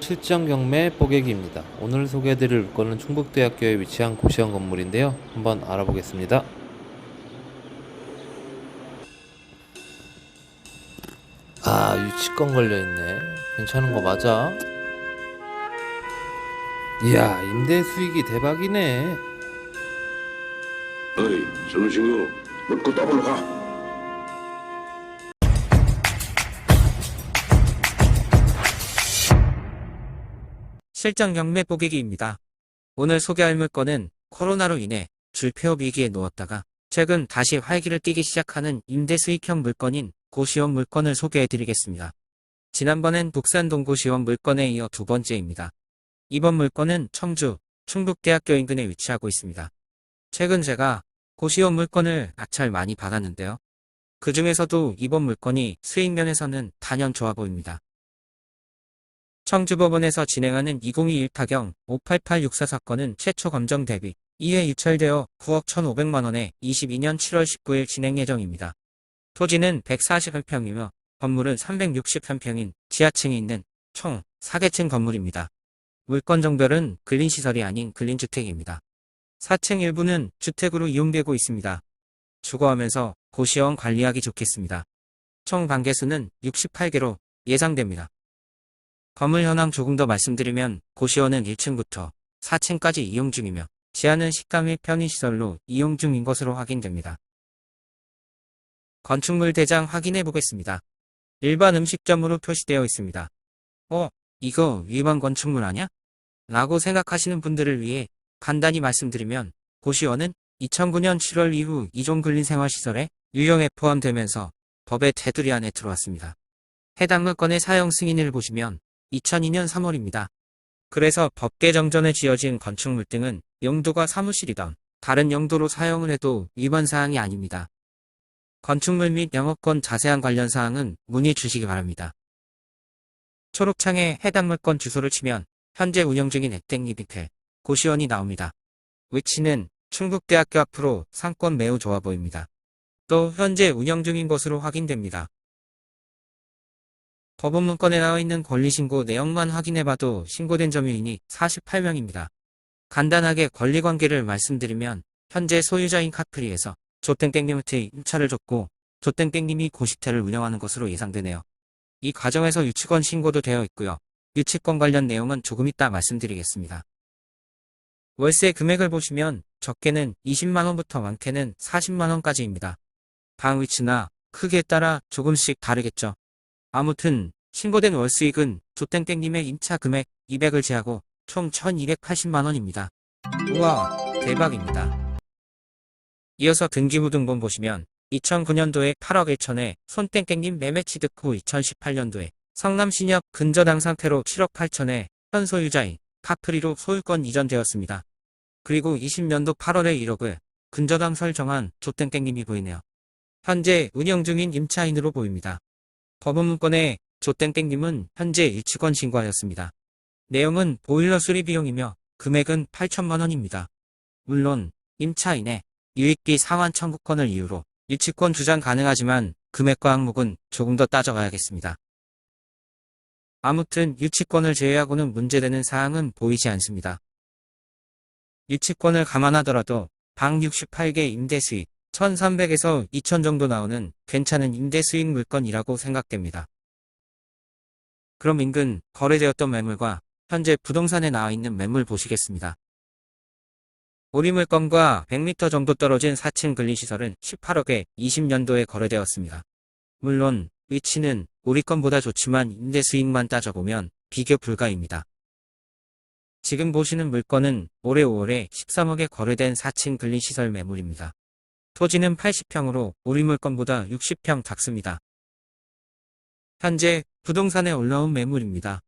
실전 경매 뽀개기입니다. 오늘 소개해드릴 물건은 충북대학교에 위치한 고시원 건물인데요. 한번 알아보겠습니다. 아, 유치권 걸려있네. 괜찮은 거 맞아? 이야, 임대 수익이 대박이네. 어이, 친구, 먹고 따블로 가. 실전 경매 뽀개기입니다. 오늘 소개할 물건은 코로나로 인해 줄폐업 위기에 놓았다가 최근 다시 활기를 띠기 시작하는 임대 수익형 물건인 고시원 물건을 소개해드리겠습니다. 지난번엔 북산 동고시원 물건에 이어 두 번째입니다. 이번 물건은 청주 충북대학교 인근에 위치하고 있습니다. 최근 제가 고시원 물건을 아찰 많이 받았는데요. 그 중에서도 이번 물건이 수익 면에서는 단연 좋아 보입니다. 청주법원에서 진행하는 2021 타경 58864 사건은 최초 검정 대비 2회 유찰되어 9억 1,500만 원에 22년 7월 19일 진행 예정입니다. 토지는 141평이며 건물은 363평인 지하층이 있는 총 4개층 건물입니다. 물건 정별은 근린시설이 아닌 근린주택입니다. 4층 일부는 주택으로 이용되고 있습니다. 주거하면서 고시원 관리하기 좋겠습니다. 총 반개수는 68개로 예상됩니다. 건물 현황 조금 더 말씀드리면 고시원은 1층부터 4층까지 이용 중이며 지하는 식당 및 편의시설로 이용 중인 것으로 확인됩니다. 건축물 대장 확인해 보겠습니다. 일반 음식점으로 표시되어 있습니다. 어, 이거 위반 건축물 아냐? 라고 생각하시는 분들을 위해 간단히 말씀드리면 고시원은 2009년 7월 이후 이종 근린생활시설에 유형에 포함되면서 법의 테두리 안에 들어왔습니다. 해당 물건의 사용 승인을 보시면 2002년 3월입니다. 그래서 법 개정 전에 지어진 건축물 등은 용도가 사무실이던 다른 용도로 사용을 해도 위반 사항이 아닙니다. 건축물 및 영업권 자세한 관련 사항은 문의 주시기 바랍니다. 초록창에 해당 물건 주소를 치면 현재 운영 중인 액땡리비텔 고시원이 나옵니다. 위치는 충북대학교 앞으로 상권 매우 좋아 보입니다. 또 현재 운영 중인 것으로 확인됩니다. 법원 문건에 나와 있는 권리신고 내용만 확인해봐도 신고된 점유인이 48명입니다. 간단하게 권리관계를 말씀드리면 현재 소유자인 카프리에서 조땡땡님한테 임차를 줬고 조땡땡님이 고시텔을 운영하는 것으로 예상되네요. 이 과정에서 유치권 신고도 되어 있고요. 유치권 관련 내용은 조금 이따 말씀드리겠습니다. 월세 금액을 보시면 적게는 20만원부터 많게는 40만원까지입니다. 방 위치나 크기에 따라 조금씩 다르겠죠. 아무튼 신고된 월수익은 조땡땡님의 임차 금액 200을 제하고 총 1280만원입니다. 우와 대박입니다. 이어서 등기부등본 보시면 2009년도에 8억 1천에 손땡땡님 매매 취 득 후 2018년도에 성남신협 근저당 상태로 7억 8천에 현 소유자인 카프리로 소유권 이전되었습니다. 그리고 20년도 8월에 1억을 근저당 설정한 조땡땡님이 보이네요. 현재 운영 중인 임차인으로 보입니다. 법원문건에 조땡땡님은 현재 일치권 신고하였습니다. 내용은 보일러 수리 비용이며 금액은 8천만원입니다. 물론 임차인의 유익비 상환 청구권을 이유로 일치권 주장 가능하지만 금액과 항목은 조금 더 따져가야겠습니다. 아무튼 유치권을 제외하고는 문제되는 사항은 보이지 않습니다. 유치권을 감안하더라도 방 68개 임대 수익 1300에서 2000 정도 나오는 괜찮은 임대 수익 물건이라고 생각됩니다. 그럼 인근 거래되었던 매물과 현재 부동산에 나와 있는 매물 보시겠습니다. 우리 물건과 100m 정도 떨어진 4층 근린시설은 18억에 20년도에 거래되었습니다. 물론 위치는 우리 건보다 좋지만 임대 수익만 따져보면 비교 불가입니다. 지금 보시는 물건은 올해 5월에 13억에 거래된 4층 근린시설 매물입니다. 토지는 80평으로 우리 물건보다 60평 작습니다. 현재 부동산에 올라온 매물입니다.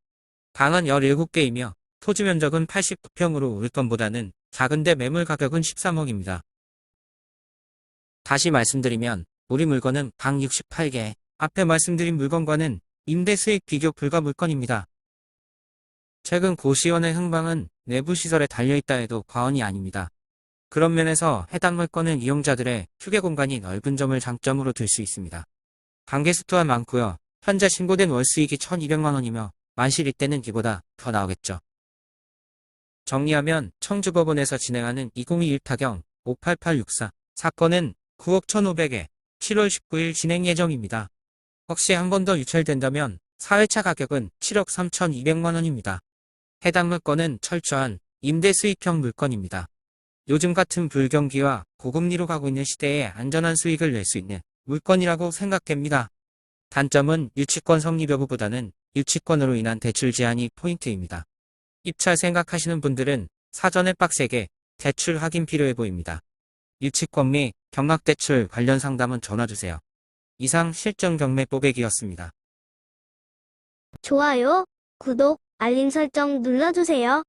방은 17개이며 토지 면적은 89평으로 우리 건보다는 작은데 매물 가격은 13억입니다. 다시 말씀드리면 우리 물건은 방 68개, 앞에 말씀드린 물건과는 임대 수익 비교 불가 물건입니다. 최근 고시원의 흥방은 내부 시설에 달려있다 해도 과언이 아닙니다. 그런 면에서 해당 물건은 이용자들의 휴게 공간이 넓은 점을 장점으로 들 수 있습니다. 관계수 또한 많고요. 현재 신고된 월수익이 1200만원이며 만실 이때는 이보다 더 나오겠죠. 정리하면 청주법원에서 진행하는 2021 타경 58864 사건은 9억 1,500에 7월 19일 진행 예정입니다. 혹시 한 번 더 유찰된다면 4회차 가격은 7억 3,200만 원입니다. 해당 물건은 철저한 임대 수익형 물건입니다. 요즘 같은 불경기와 고금리로 가고 있는 시대에 안전한 수익을 낼 수 있는 물건이라고 생각됩니다. 단점은 유치권 성립 여부보다는 유치권으로 인한 대출 제한이 포인트입니다. 입찰 생각하시는 분들은 사전에 빡세게 대출 확인 필요해 보입니다. 유치권 및 경락대출 관련 상담은 전화주세요. 이상 실전 경매 뽀백이었습니다. 좋아요, 구독, 알림 설정 눌러주세요.